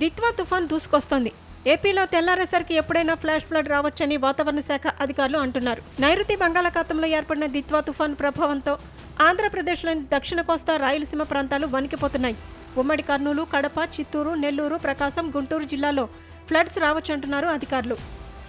దిత్వా తుఫాన్ దూసుకొస్తోంది. ఏపీలో తెల్లారేసరికి ఎప్పుడైనా ఫ్లాష్ ఫ్లడ్ రావచ్చని వాతావరణ శాఖ అధికారులు అంటున్నారు. నైరుతి బంగాళాఖాతంలో ఏర్పడిన దిత్వా తుఫాన్ ప్రభావంతో ఆంధ్రప్రదేశ్లోని దక్షిణ కోస్తా రాయలసీమ ప్రాంతాలు వణికిపోతున్నాయి. ఉమ్మడి కర్నూలు కడప చిత్తూరు నెల్లూరు ప్రకాశం గుంటూరు జిల్లాలో ఫ్లడ్స్ రావచ్చంటున్నారు అధికారులు.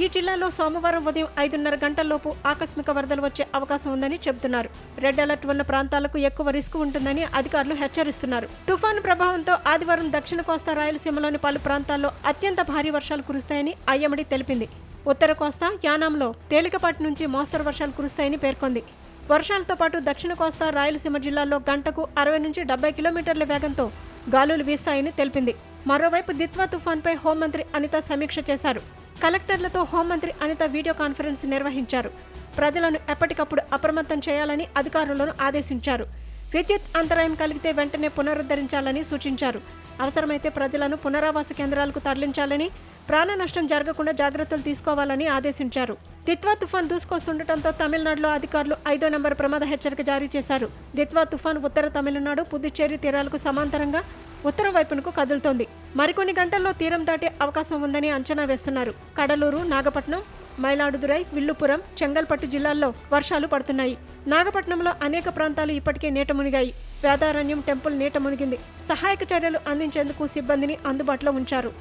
ఈ జిల్లాలో సోమవారం ఉదయం ఐదున్నర గంటల్లోపు ఆకస్మిక వరదలు వచ్చే అవకాశం ఉందని చెబుతున్నారు. రెడ్ అలర్ట్ ఉన్న ప్రాంతాలకు ఎక్కువ రిస్క్ ఉంటుందని అధికారులు హెచ్చరిస్తున్నారు. తుఫాను ప్రభావంతో ఆదివారం దక్షిణ కోస్తా రాయలసీమలోని పలు ప్రాంతాల్లో అత్యంత భారీ వర్షాలు కురుస్తాయని ఐఎండీ తెలిపింది. ఉత్తర కోస్తా యానాంలో తేలికపాటి నుంచి మోస్తరు వర్షాలు కురుస్తాయని పేర్కొంది. వర్షాలతో పాటు దక్షిణ కోస్తా రాయలసీమ జిల్లాల్లో గంటకు అరవై నుంచి డెబ్బై కిలోమీటర్ల వేగంతో గాలులు వీస్తాయని తెలిపింది. మరోవైపు దిత్వా తుఫాన్పై హోంమంత్రి అనిత సమీక్ష చేశారు. కలెక్టర్లతో హోంమంత్రి అనిత వీడియో కాన్ఫరెన్స్ నిర్వహించారు. ప్రజలను ఎప్పటికప్పుడు అప్రమత్తం చేయాలని అధికారులను ఆదేశించారు. విద్యుత్ అంతరాయం కలిగితే వెంటనే పునరుద్ధరించాలని సూచించారు. అవసరమైతే ప్రజలను పునరావాస కేంద్రాలకు తరలించాలని ప్రాణ నష్టం జరగకుండా జాగ్రత్తలు తీసుకోవాలని ఆదేశించారు. దిత్వా తుఫాన్ దూసుకొస్తుండటంతో తమిళనాడులో అధికారులు ఐదో నంబర్ ప్రమాద హెచ్చరిక జారీ చేశారు. దిత్వా తుఫాన్ ఉత్తర తమిళనాడు పుదుచ్చేరి తీరాలకు సమాంతరంగా ఉత్తరం వైపునకు కదులుతోంది. మరికొన్ని గంటల్లో తీరం దాటే అవకాశం ఉందని అంచనా వేస్తున్నారు. కడలూరు నాగపట్నం మైలాడుదురై విల్లుపురం చెంగల్పట్టు జిల్లాల్లో వర్షాలు పడుతున్నాయి. నాగపట్నంలో అనేక ప్రాంతాలు ఇప్పటికే నీట మునిగాయి. వేదారణ్యం టెంపుల్ నీట మునిగింది. సహాయక చర్యలు అందించేందుకు సిబ్బందిని అందుబాటులో ఉంచారు.